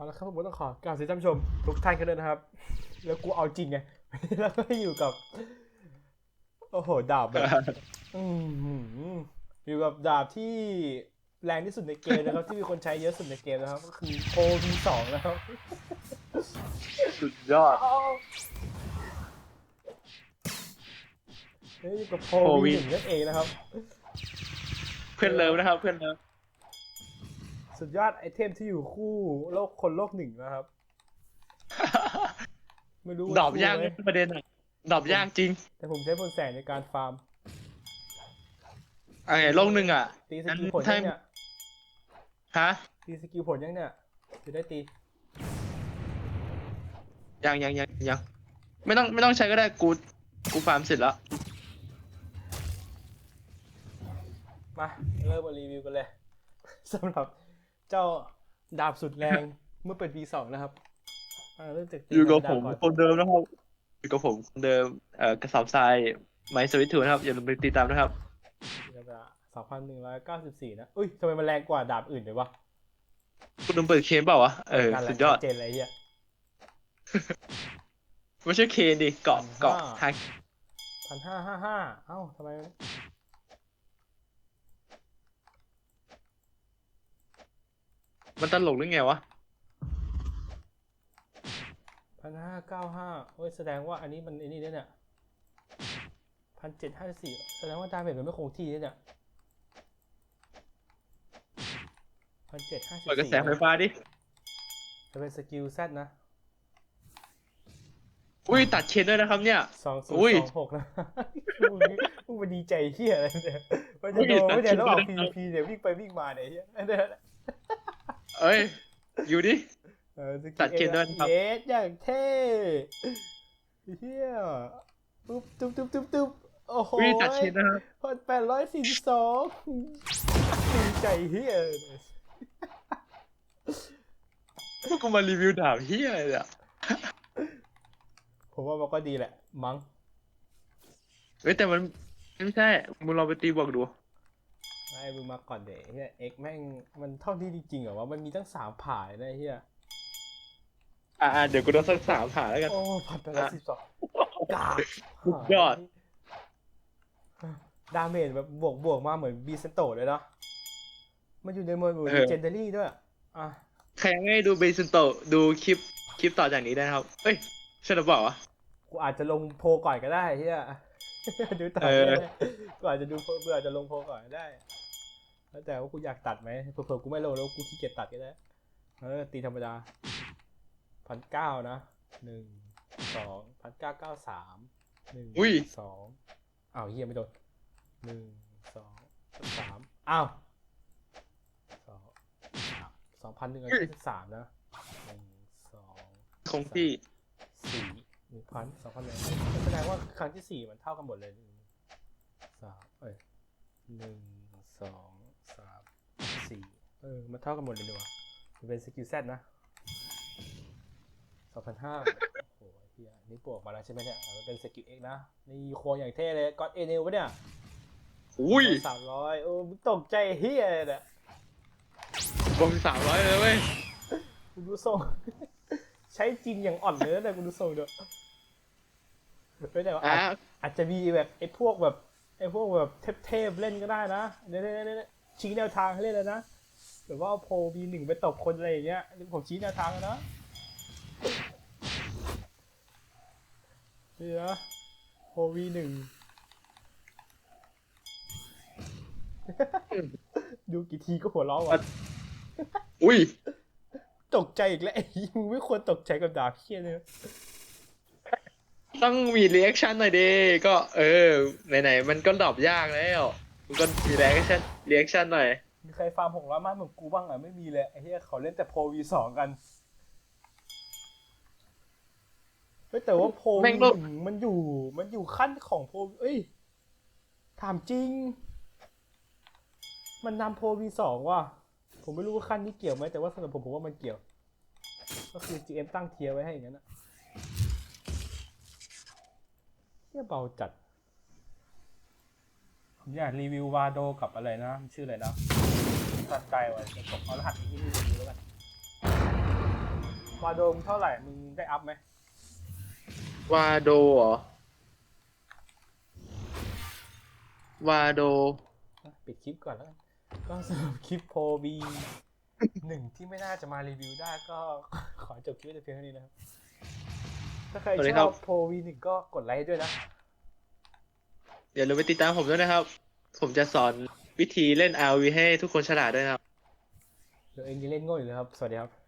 เอาละครับผมก็ต้องขอกราบสวัสดีท่านผู้ชมทุกท่านกันด้วยนะครับ แล้วกูเอาจริงไง แล้วก็อยู่กับ โอ้โห ดาบแบบอืมอยู่กับดาบที่แรงที่สุดในเกมนะครับ ที่มีคนใช้เยอะสุดในเกมนะครับ ก็คือโควีสองนะครับ สุดยอดเฮ้ยอยู่กับโคโควีวีหนึ่งนั่นเองนะครับ เพื่อนเลิฟนะครับ เพื่อนเลิฟ สุดยอดไอเทมที่อยู่คู่โลกคนโลกหนึ่งนะครับ ไม่รู้ว่าดอบยากคู่ไหมประเด็นอะดอบยากจริง แต่ผมใช้พลแสงในการฟาร์มไอ้โลกหนึ่งอะตีสงั้นกิลผลถ้ายังเนี่ยฮะตีสกิลผลยังเนี่ยจะได้ตียังยังยังยังไม่ต้องไม่ต้องใช้ก็ได้กูกูฟาร์มเสร็จแล้วมาเริ่มมารีวิวกันเลยสำหรับ เจ้าดาบสุดแรงเมื่อเป็น V2 นะครับอ่าเริ่มจากตีอยู่กับธรผรมดาคก่อนนเดิมนะครับอยู่กับผมคนเดิมเอ่อกระสอบทรายไมซ์สวิตทูนะครับอย่าลืมไปติดตามนะครับสองพันหนึ่งร้อยเก้าสิบสี่นะอุ้ยทำไมมันแรงกว่าดาบอื่นเลยวะคุณลืมเปิดเคนเปล่าวะเออนั่นแหละสุดยอดชัเจนเลยไอ้เฮีย ไม่ใช่เคนดิเกาะเกาะอ่าทาง พันห้าห้าห้าเอ้าทำไม มันตลกหรือไงวะพันห้าเก้าห้าเฮ้ยแสดงว่าอันนี้มันไอ้นี่ด้วยเนี่ยพันเจ็ดห้าสี่แสดงว่าดาเมจมันไม่คงที่ด้วยเนี่ยพันเจ็ดห้าสิบเปิดกระแสสี่ไฟฟ้าดิ จะเป็นสกิลแซดนะ อุ้ยตัดเคนด้วยนะครับเนี่ย สองศูอุ้นยย์สองหกนะมึงมึงมาดีใจเฮียอะไรเนี่ยมันจะอุ้ยโดนตัดไม่ได้ระหว่างคลิปด้วย PVP เนี่ยวิ่งไปวิ่งมาเนี่ยเฮีย เนี่ยเอ้ย อยู่ดิ เออสกิลตัดเคสด้วยนะครับเยสอย่างเท่เฮียปุ๊บตุ๊บตุ๊บตุ๊บตุ๊บโอ้โหอุ้ยตัดเคนนะครับพันแปดร้อยสี่สิบสองดีใจเฮียเลยพวกกูมารีวิวดาบเฮียอะไรเนี่ยผมว่ามันก็ดีแหละ มั้ง เฮ้ยแต่มันไม่ใช่มึงลองไปตีบวกดู ไอ้มึงมาก่อนเดะเฮียเอ็กแม่งมันเท่าที่จริงๆเหรอวะมันมีตั้งสามผ่ายนะเฮียอ่าเดี๋ยวกูต้องสักสามหาแล้วกันโอ้พันแปดร้อยสิบสองกาสุดยอดดาเมจแบบบวกบวกมาเหมือนบีเซนโตเลยเนาะมันอยู่ในเมืองอยู่เอในอเจนเดอรี่ด้วยอะใครยังไม่ได้ดูเบซินโตดูคลิปคลิปต่อจากนี้ได้นะครับ เอ้ยใช่หรือเปล่าวะกูอาจจะลงโพลก่อนก็ได้เฮียดูต่อเออก็ได้กูอาจจะดูโพลกูอาจจะลงโพลก่อนก็ได้ แล้วแต่ว่ากูอยากตัดไหมเผื่อๆกูไม่ลงแล้วกูขี้เกียจตัดก็ได้เออตีธรรมดาพันเก้านะหนึ่งสองพันเก้าเก้าสามหนึ่งอุ้ย สองอ้าวเฮียไม่โดนหนึ่งสองสามอ้าวสองสามสองพันหนึ่งร้อยยี่สิบสามนะหนึ่งสองคงที่สี่หนึ่งพันสองพันเลยแสดงว่าครั้งที่สี่มันเท่ากันหมดเลยหนึ่งสามเอ้ยหนึ่งสองสาม สี่เออ มันเท่ากันหมดเลยดีวะมันเป็นสกิลแซดนะสองพันห้าโอ้โหเฮียนี่ปวกมาแล้วใช่ไหมเนี่ยอะมันเป็นสกิลเอ็กนะ นี่โควงอย่างเท่เลยก็อดเอเนลปะเนี่ยอุ้ยสามร้อยโอ้มึงตกใจเฮียเลยเนี่ยบวกสามร้อยเลยเว้ยกูดูทรง ใช้จริงอย่างอ่อนเลยนะกูดูทรงเด้อไม่แต่ว่าอะอาจอาจจะมีแบบไอ้พวกแบบไอ้พวกแบบเทพๆเล่นก็ได้นะเดี๋ยวๆๆๆ ชี้แนวทางให้เล่นเลยนะแบบว่าเอาโพบีหนึ่งไปตบคนอะไรอย่างเงี้ยผมชี้แนวทางแล้วนะนี่นะโพบีหนึ่งดูกี่ทีก็หัวเราะว่ะอุ้ย ตกใจอีกแล้วไอ้มึงไม่ควรตกใจกับดาบเคียเลยนะต้องมีรีแอคชั่นหน่อยดิก็ เออ ไหนๆ มันก็ดรอปยากแล้ว มันก็มีรีแอคชั่น รีแอคชั่นหน่อย มีใครฟาร์มหกร้อยมากเหมือนกูบ้างอะไม่มีเลยไอ้เหี้ยเขาเล่นแต่โพวีสองกันเฮ้ยแต่ว่าโพแม่วีงหโลกนึ่งมันอยู่ มันอยู่ขั้นของโพเอ้ยถามจริง มันนำโพวีสองว่ะผมไม่รู้ว่าขั้นนี้เกี่ยวไหมแต่ว่าสำหรับผมผมว่ามันเกี่ยว ก็คือ GM ตั้งเทียร์ไว้ให้อย่างนั้นอะเหี้ยเบาจัด ผมอยากรีวิววาโดกับอะไรนะมันชื่ออะไรนะตัดใจไว้จะตกเอารหัสที่นี่รีวิวแล้วกันวาโดมเท่าไหร่มึงได้อัพไหมวาโดเหรอ วาโดปิดคลิปก่อนแล้วกันก็สำหรับคลิปโพบีหนึ่งที่ไม่น่าจะมารีวิวได้ก็ ขอจบคลิปไว้แต่เพียงเท่านี้นะครับ ถ้าใครสวัสดีชครัอบ บโพวีหนึ่งก็กดไลค์ให้ด้วยนะ อย่าลืมไปติดตามผมด้วยนะครับ ผมจะสอนวิธีเล่น RV ให้ทุกคนฉลาดด้วยนะครับ เดี๋ยวเองจะเล่นโง่อยู่เลยครับ สวัสดีครับ